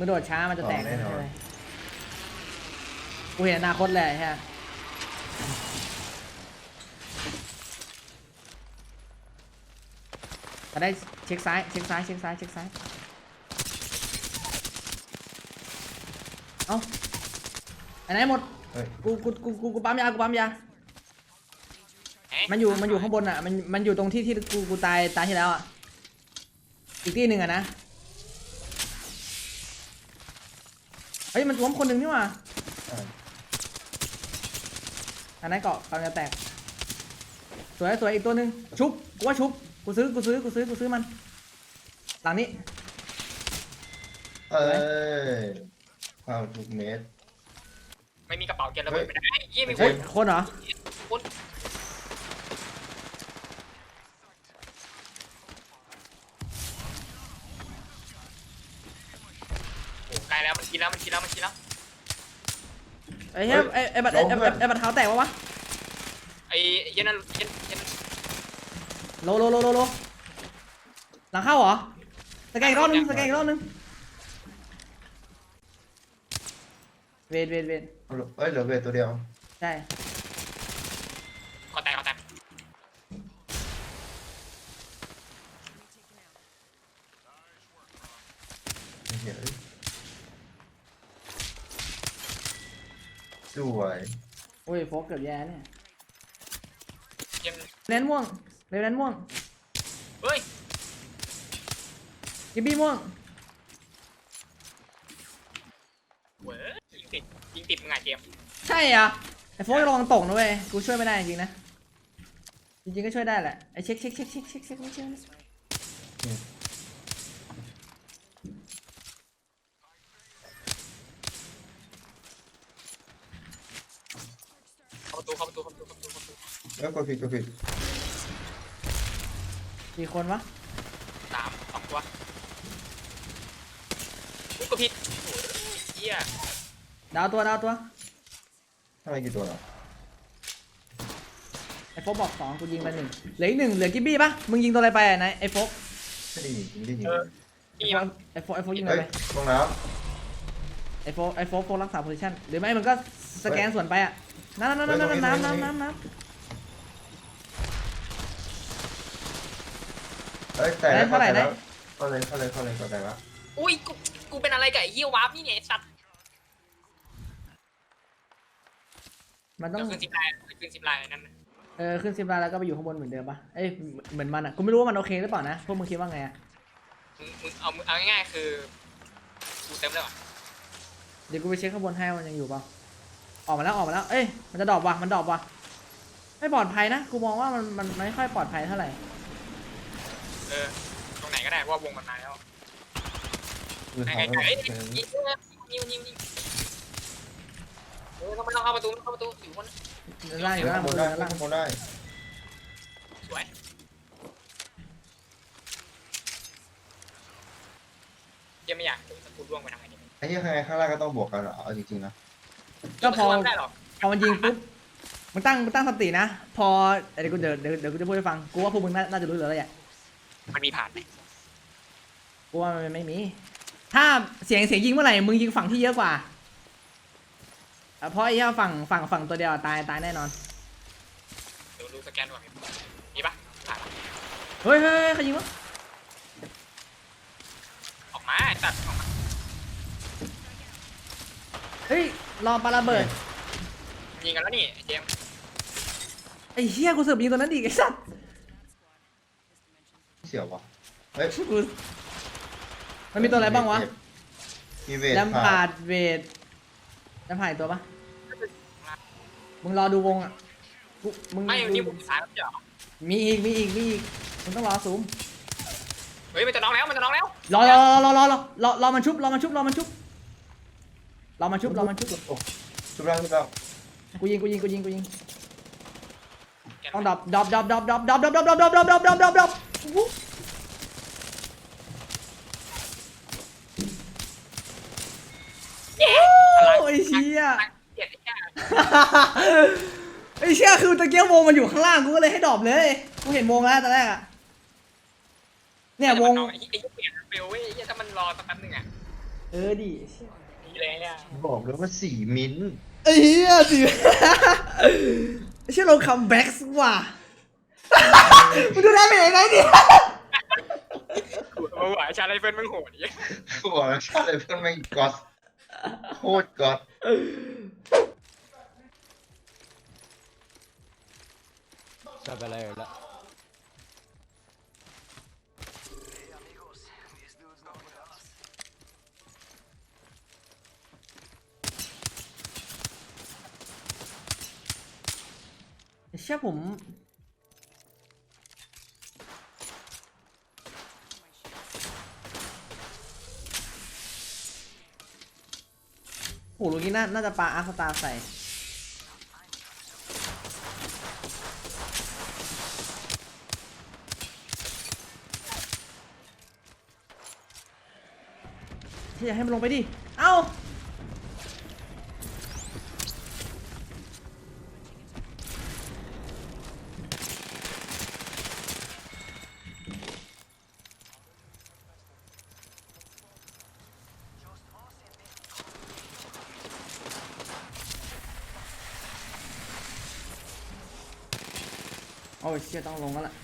มึงโดดช้ามันจะแตกอ๋อแน่นอนใช่ไหมกูเห็นอนาคตเลยใช่ไหมจะได้เช็คซ้าย เช็คซ้าย เช็คซ้าย เช็คซ้าย เอาอันไหนหมด เฮ้ยกู กู กู กู กูปั๊มยา กูปั๊มยาเอ๊ะมันอยู่ มันอยู่ข้างบนอะ มัน มันอยู่ตรงที่ที่กู กูตาย ตายที่แล้วอะ อีกที่หนึ่งอะนะ เฮ้ยมันล้มคนหนึ่งนี่หว่าอ่าอันนั้นเกาะกำลังจะแตก สวยสวยอีกตัวหนึ่งชุบกูว่าชุบกูซื้อกูซื้อกูซื้อกูซื้อมัน หลังนี้ เอ้ยความทุกเมตรไม่มีกระเป๋าเก็บระเบิดไม่ได้เยี่ยมีคเฮ้ยนคนเหรอคน โอ้ใกล้แล้วมันกินแล้วมันกินแล้วมันกินแล้วไอ้เหี้ยไอ้ไอ้บัตรไอ้ไอ้ไอ้ไอ้บัตรเท้าแตกวะวะไอ้เย็นนั่นเย็นเย็นโลโลโลโลโลหลังเข้าเหรอสแกนอีกรอบนึงสแกนอีกรอบนึงเวทเวทเวทเอ้ยเหลือเวทตัวเดียวใช่ขอแตกขอแตกเฮ้ย สวยโอ้ยโฟกเกือบแย่เนี่ยเย็นเน้นม่วงเรนเน้นม่วงเฮ้ยกิบบี้ม่วงเว้ยยิงติดยิงติดมึงไงเจมส์ใช่เหรอะไอ้โฟกระวังตกนะเว้ยกูช่วยไม่ได้จริงๆนะจริงๆก็ช่วยได้แหละไอ้เช็คเช็คเช็คเช็คเช็คเช็คไม่เชื่อนะ เข้า ประตูเข้าประตูเข้าประตูเข้าประตูเข้าประตูแล้วก็ผิดก็ผิดกี่คนวะสามสองตัวอุ๊ยก็ผิดโอ้ยเหี้ยดาวตัวดาวตัวทำไมกี่ตัวเหรอไอ้โฟกบอกสองกูยิงไปหนึ่งเหลืออีกหนึ่งเหลือกิบบี้ปะมึงยิงตัวอะไรไปอะนายไอ้โฟกไม่ได้ยิงไม่ได้ยิงนี่มั้งไอ้โฟกไอ้โฟกยิงอะไรเฮ้ยไปตรงน้ไอ้โฟกไอ้โฟกโฟกรักษาโพซิชั่นหรือไม่มึงก็สแกนส่วนไปอะ น้ำน้ำน้ำน้ำน้ำน้ำน้ำน้ำน้ำำเฮ้ยแต่แล้วเท่าไหร่นะเข้าเลยเข้าเลยเข้าเลยเข้าเลยแล้วอุ้ยกูกูเป็นอะไรกับไอ้เหี้ยวาร์ปนี่เนี่ยไอ้สัตว์มันต้อง เดี๋ยวขึ้นสิบลายขึ้นสิบลายนั่นน่ะเออขึ้นซิมลาแล้วก็ไปอยู่ข้างบนเหมือนเดิมปะเอ้ยเหมือนมันอะกูไม่รู้ว่ามันโอเคหรือเปล่านะพวกมึงคิดว่าไงอะมึงมึงเอามึงเอาง่ายๆคือกูเต็มเลยว่ะเดี๋ยวกูไปเช็คข้างบนให้ว่ามันยังอยู่เปล่า ออกมาแล้วออกมาแล้ว เอ้ย มันจะดรอปว่ะ มันดรอปว่ะ ไม่ปลอดภัยนะ กูมองว่ามันมันมันไม่ค่อยปลอดภัยเท่าไหร่ เออ ตรงไหนก็ได้เพราะว่าวงมันมาแล้วคือไงทำไงให้ไอ้ยยิงยิงยิงยิงยิงเออต้องไม่ต้องเข้าประตูไม่เข้าประตูอยู่คนล่างอยู่ล่างข้างบบนนได้ล่างข้างบนได้สวยยังไม่อยากถึงสกูดร่วงไปทำไงดีไอ้ที่ข้างในข้างล่างก็ต้องบวกกันเหรอเอาจริงๆนะ ก็พอมันได้หรอกพอมันยิงปุ๊บมึงตั้งมึงตั้งสตินะ พอเดี๋ยวกูเดี๋ยวเดี๋ยวเดี๋ยวกูจะพูดให้ฟัง กูว่าพวกมึงน่าน่าจะรู้อยู่แล้วแหละมันมีผ่านไหมกูว่ามันไม่มี ถ้าเสียงเสียงยิงเมื่อไหร่ มึงยิงฝั่งที่เยอะกว่าอะเพราะไอ้เหี้ยฝั่งฝั่งฝั่งตัวเดียวตายตายแน่นอน เดี๋ยวดูสแกนดูก่อนมีปะผ่านปะเฮ้ยเฮ้ยเฮ้ยใครยิงวะออกมาไอ้สัตว์ออกมา เฮ้ยรอปาระเบิดยิงกันแล้วนี่ไอ้เจมส์ไอ้เหี้ยกูเสือกยิงตัวนั้นอีกไอ้สัสเสียววะเฮ้ยกูมันมีตัวอะไรบ้างวะมีเวทแลมพาร์ดเวทแลมพาร์ดอีกตัวปะมึงรอดูวงอะกูมึงไม่ดูนี่บุกซ้ายมันเจาะมีอีกมีอีกมีอีกมึงต้องรอซูมเฮ้ยมันจะน้องแล้วมันจะน้องแล้วรอรอรอรอรอรอรอมันชุบรอมันชุบรอมันชุบ รอมันชุบรอมันชุบโอ้ชุบแล้วชุบแล้วกูยิงกูยิงกูยิงกูยิงแกนต้องดับดับดับดับดับดับดับดับดับดับดับดับดับดับดับโอ้ยเชี่ยเจ็ดไอ้เหี้ยไอ้เชี่ยคือตะเกียบวงมันอยู่ข้างล่างกูก็เลยให้ดรอปเลยกูเห็นวงแล้วตอนแรกอะเนี่ยวงไอ้เหี้ยเปลี่ยนเฟลเว้ยไอ้เหี้ยถ้ามันรอสักแป๊บนึงอะเออดิ เชี่ยดีเลยเนี่ยบอกเลยว่าสี่มิ้นท์ไอ้เหี้ยสิเชื่อเราคัมแบ็กส์ว่ะ มึงดูได้เป็นยังไงเนี่ยโอ้โหชาไลเฟิลมึงโหดดิบอกแล้วชาติเลยเพื่อนไม่งก๊อตโคตรก๊อตจะไปเลยละ เชื่อผมโหลูกนี้น่าน่าจะปาอาร์คตาใส่ที่อยากให้มันลงไปดิ เอ้า โอ้ยเชี่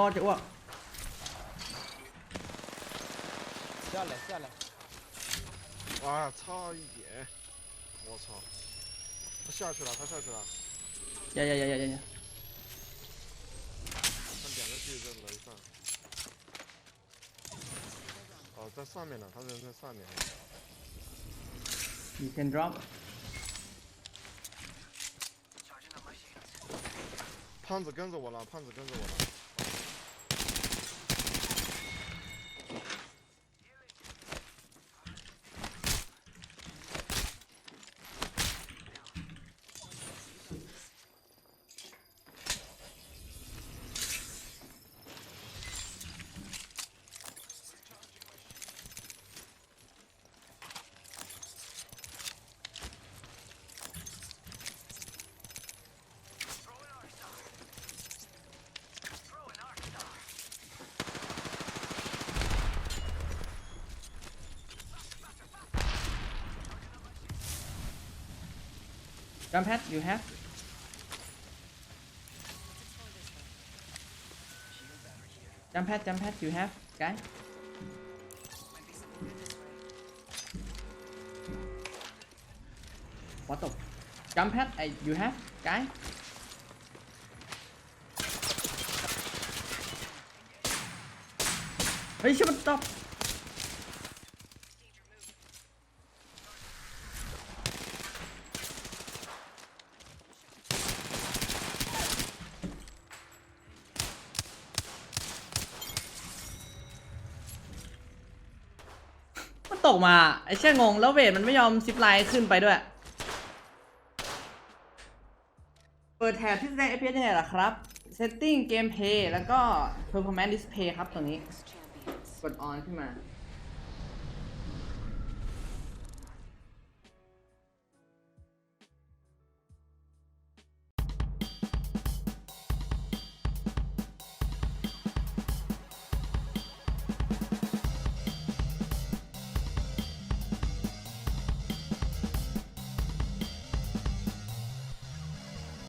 哦，给我。下来，下来。哇，操一点！我操，他下去了，他下去了。呀呀呀呀呀呀！他两个巨在楼上。哦，在上面呢，他人在上面。你先 drop。胖子跟着我了，胖子跟着我了。Jump pad you have jump pad jump pad you have guy what the jump pad I you have guy เฮ้ยชิบมันตบ มันต กมาไอ้เชี่ยงงแล้วเวทมันไม่ยอมซิปไลน์ขึ้นไปด้วย เปิดแถบที่แสดง FPS ยังไงล่ะครับ Setting Gameplay แล้วก็ Performance Display ครับตรงนี้ กด on ขึ้นมา